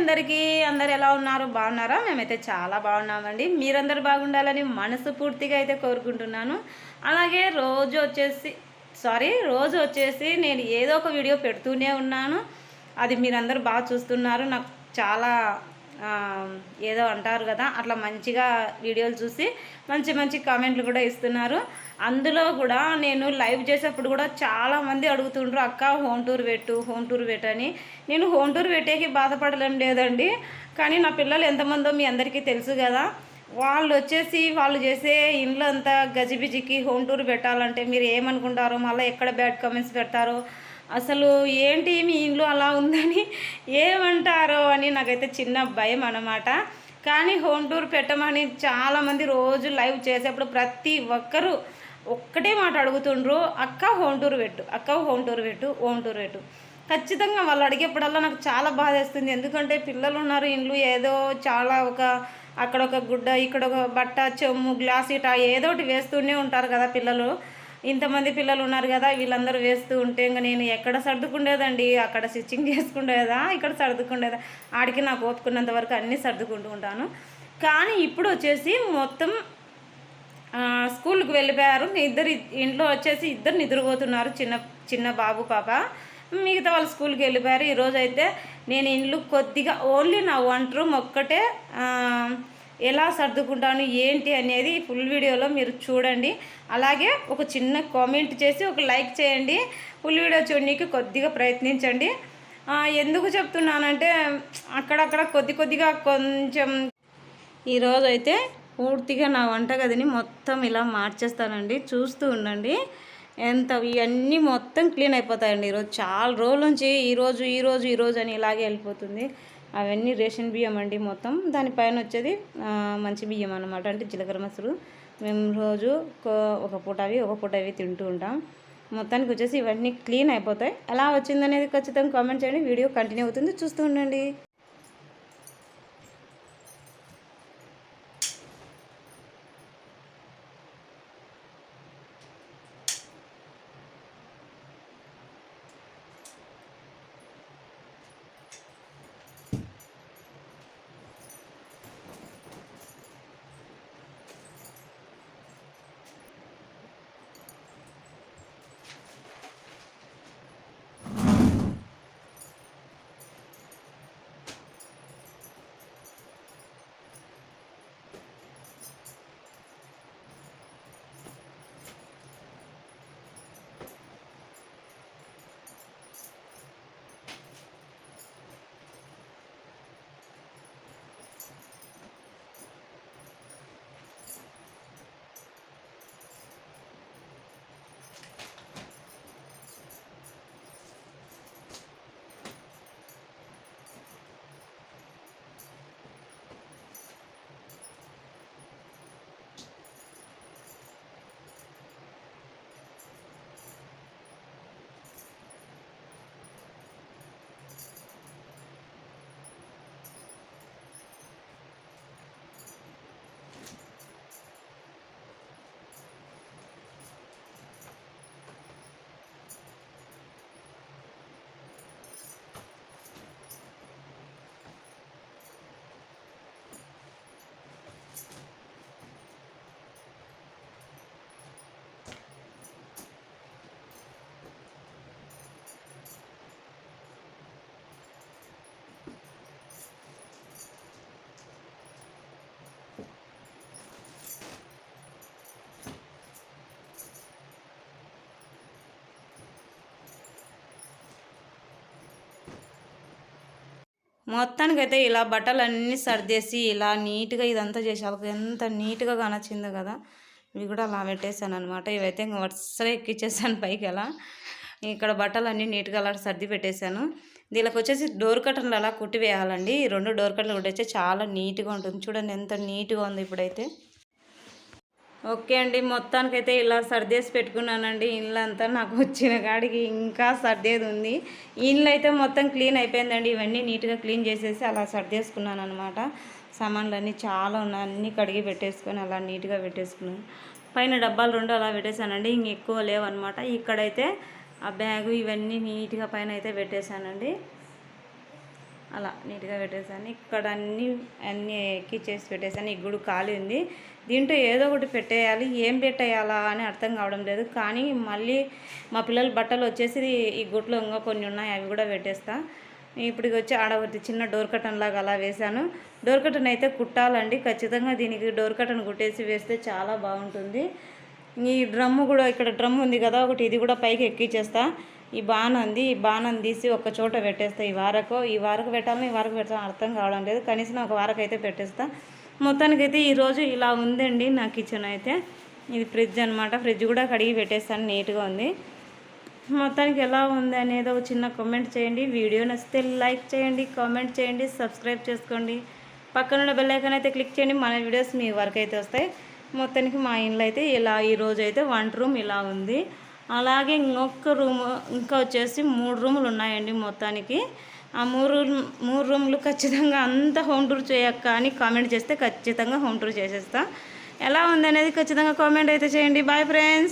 అందరికీ అందరు ఎలా ఉన్నారు? బాగున్నారా? మేమైతే చాలా బాగున్నామండి. మీరందరూ బాగుండాలని మనసు పూర్తిగా అయితే కోరుకుంటున్నాను. అలాగే రోజు వచ్చేసి సారీ రోజు వచ్చేసి నేను ఏదో ఒక వీడియో పెడుతూనే ఉన్నాను. అది మీరందరూ బాగా చూస్తున్నారు. నాకు చాలా ఏదో అంటారు కదా అట్లా మంచిగా వీడియోలు చూసి మంచి మంచి కామెంట్లు కూడా ఇస్తున్నారు. అందులో కూడా నేను లైవ్ చేసేప్పుడు కూడా చాలామంది అడుగుతుండ్రు అక్క హోమ్ టూర్ పెట్టు హోమ్ టూర్ పెట్టని అని. నేను హోమ్ టూర్ పెట్టేకి బాధపడలేం లేదండి. కానీ నా పిల్లలు ఎంతమందో మీ అందరికీ తెలుసు కదా. వాళ్ళు వచ్చేసి వాళ్ళు చేసే ఇండ్లు అంతా గజిబిజికి హోమ్ టూర్ పెట్టాలంటే మీరు ఏమనుకుంటారో మళ్ళీ ఎక్కడ బ్యాడ్ కామెంట్స్ పెడతారో అసలు ఏంటి మీ ఇంట్లో అలా ఉందని ఏమంటారో అని నాకైతే చిన్న భయం అన్నమాట. కానీ హోమ్ టూర్ పెట్టమని చాలామంది రోజు లైవ్ చేసేప్పుడు ప్రతి ఒక్కరూ ఒక్కటే మాట అడుగుతుండ్రు అక్క హోమ్ టూర్ పెట్టు అక్క హోమ్ టూర్ పెట్టు హోమ్ టూర్ పెట్టు. ఖచ్చితంగా వాళ్ళు అడిగేప్పుడల్లా నాకు చాలా బాధ వేస్తుంది ఎందుకంటే పిల్లలు ఉన్నారు ఇండ్లు ఏదో చాలా ఒక అక్కడ ఒక గుడ్డ ఇక్కడ ఒక బట్ట చెమ్ము గ్లాస్ ఇట ఏదో ఒకటి వేస్తూనే ఉంటారు కదా పిల్లలు. ఇంతమంది పిల్లలు ఉన్నారు కదా వీళ్ళందరూ వేస్తూ ఉంటే ఇంకా నేను ఎక్కడ సర్దుకుండేదండి? అక్కడ స్టిచ్చింగ్ చేసుకుండేదా? ఇక్కడ సర్దుకుండేదా? ఆడికి నాకు ఓపుకున్నంత వరకు అన్నీ సర్దుకుంటూ ఉంటాను. కానీ ఇప్పుడు వచ్చేసి మొత్తం స్కూల్కి వెళ్ళిపోయారు. ఇద్దరు ఇంట్లో వచ్చేసి ఇద్దరు నిద్రపోతున్నారు చిన్న చిన్న బాబు పాప. మిగతా వాళ్ళు స్కూల్కి వెళ్ళిపోయారు. ఈరోజు అయితే నేను ఇండ్లు కొద్దిగా ఓన్లీ నా వంట రూమ్ ఒక్కటే ఎలా సర్దుకుంటాను ఏంటి అనేది ఫుల్ వీడియోలో మీరు చూడండి. అలాగే ఒక చిన్న కామెంట్ చేసి ఒక లైక్ చేయండి. ఫుల్ వీడియో చూడడానికి కొద్దిగా ప్రయత్నించండి. ఎందుకు చెప్తున్నానంటే అక్కడక్కడ కొద్ది కొద్దిగా కొంచెం ఈరోజైతే పూర్తిగా నా వంటగదిని మొత్తం ఇలా మార్చేస్తానండి. చూస్తూ ఉండండి. ఎంత ఇవన్నీ మొత్తం క్లీన్ అయిపోతాయండి. ఈరోజు చాలా రోజుల నుంచి ఈరోజు ఈరోజు ఈరోజు అని ఇలాగే వెళ్ళిపోతుంది. అవన్నీ రేషన్ బియ్యం అండి మొత్తం. దానిపైన వచ్చేది మంచి బియ్యం అనమాట అంటే జీలకర్ర మసులు మేము రోజు ఒక పూట అవి ఒక పూట అవి తింటూ ఉంటాం. మొత్తానికి వచ్చేసి ఇవన్నీ క్లీన్ అయిపోతాయి. ఎలా వచ్చిందనేది ఖచ్చితంగా కామెంట్ చేయండి. వీడియో కంటిన్యూ అవుతుంది. చూస్తూ ఉండండి. మొత్తానికైతే ఇలా బట్టలు అన్నీ సర్దేసి ఇలా నీట్గా ఇదంతా చేసి ఎంత నీట్గా కానొచ్చిందో కదా. ఇవి కూడా అలా పెట్టేశాను అనమాట ఇవైతే ఇంకా వరుసగా ఎక్కిచ్చేసాను పైకి అలా. ఇక్కడ బట్టలు అన్నీ నీట్గా అలా సర్ది పెట్టేశాను. దీనికి వచ్చేసి డోర్ కట్టన్లు అలా కుట్టి వేయాలండి ఈ రెండు డోర్ కట్టలు కుట్టేస్తే చాలా నీట్గా ఉంటుంది. చూడండి ఎంత నీట్గా ఉంది ఇప్పుడైతే. ఓకే అండి మొత్తానికైతే ఇలా సర్దేసి పెట్టుకున్నానండి. ఇళ్ళంతా నాకు వచ్చిన కాడికి ఇంకా సర్దేది ఉంది. ఇల్లు అయితే మొత్తం క్లీన్ అయిపోయిందండి. ఇవన్నీ నీట్గా క్లీన్ చేసేసి అలా సర్దేసుకున్నాను అనమాట సామాన్లు అన్నీ చాలా ఉన్నాయి. అన్నీ కడిగి పెట్టేసుకొని అలా నీట్గా పెట్టేసుకున్నాను. పైన డబ్బాలు రెండు అలా పెట్టేశానండి. ఇంక ఎక్కువ లేవన్నమాట. ఇక్కడైతే ఆ బ్యాగు ఇవన్నీ నీట్గా పైన అయితే పెట్టేశానండి. అలా నీట్గా పెట్టేసాను ఇక్కడ అన్నీ అన్నీ ఎక్కిచ్చేసి పెట్టేసాను ఈ గుడి ఖాళీ ఉంది. దీంట్లో ఏదో ఒకటి పెట్టేయాలి. ఏం పెట్టేయాలా అని అర్థం కావడం లేదు. కానీ మళ్ళీ మా పిల్లల బట్టలు వచ్చేసి ఈ గుట్లో ఇంకా కొన్ని ఉన్నాయి. అవి కూడా పెట్టేస్తా. ఇప్పుడు వచ్చి ఆడ చిన్న డోర్ కటన్ లాగా అలా వేశాను. డోర్ కటన్ అయితే కుట్టాలండి. ఖచ్చితంగా దీనికి డోర్ కటన్ కుట్టేసి వేస్తే చాలా బాగుంటుంది. ఈ డ్రమ్ము కూడా ఇక్కడ డ్రమ్ ఉంది కదా ఒకటి ఇది కూడా పైకి ఎక్కిచ్చేస్తా. ఈ బాణం ఉంది ఈ బాణం తీసి ఒక చోట పెట్టేస్తా ఈ వారకు ఈ వారకు పెట్టాలని ఈ వారకు పెట్టాలని అర్థం కావడం లేదు. కనీసం ఒక వారకు అయితే పెట్టేస్తా. మొత్తానికైతే ఈరోజు ఇలా ఉందండి నా కిచెన్ అయితే. ఇది ఫ్రిడ్జ్ అనమాట ఫ్రిడ్జ్ కూడా కడిగి పెట్టేస్తాను నీట్గా ఉంది. మొత్తానికి ఎలా ఉంది అనేది ఒక చిన్న కామెంట్ చేయండి. వీడియో నచ్చితే లైక్ చేయండి కామెంట్ చేయండి సబ్స్క్రైబ్ చేసుకోండి. పక్కనున్న బెల్ అయితే క్లిక్ చేయండి మన వీడియోస్ మీ వరకు అయితే వస్తాయి. మొత్తానికి మా ఇంట్లో అయితే ఇలా ఈరోజు అయితే వంట రూమ్ ఇలా ఉంది. అలాగే ఇంకొక రూమ్ ఇంకా వచ్చేసి మూడు రూములు ఉన్నాయండి మొత్తానికి. ఆ మూడు మూడు రూములు ఖచ్చితంగా అంత హోమ్ టూర్ చేయక్క అని కామెంట్ చేస్తే ఖచ్చితంగా హోమ్ టూర్ చేసేస్తా. ఎలా ఉంది అనేది ఖచ్చితంగా కామెంట్ అయితే చేయండి. Bye friends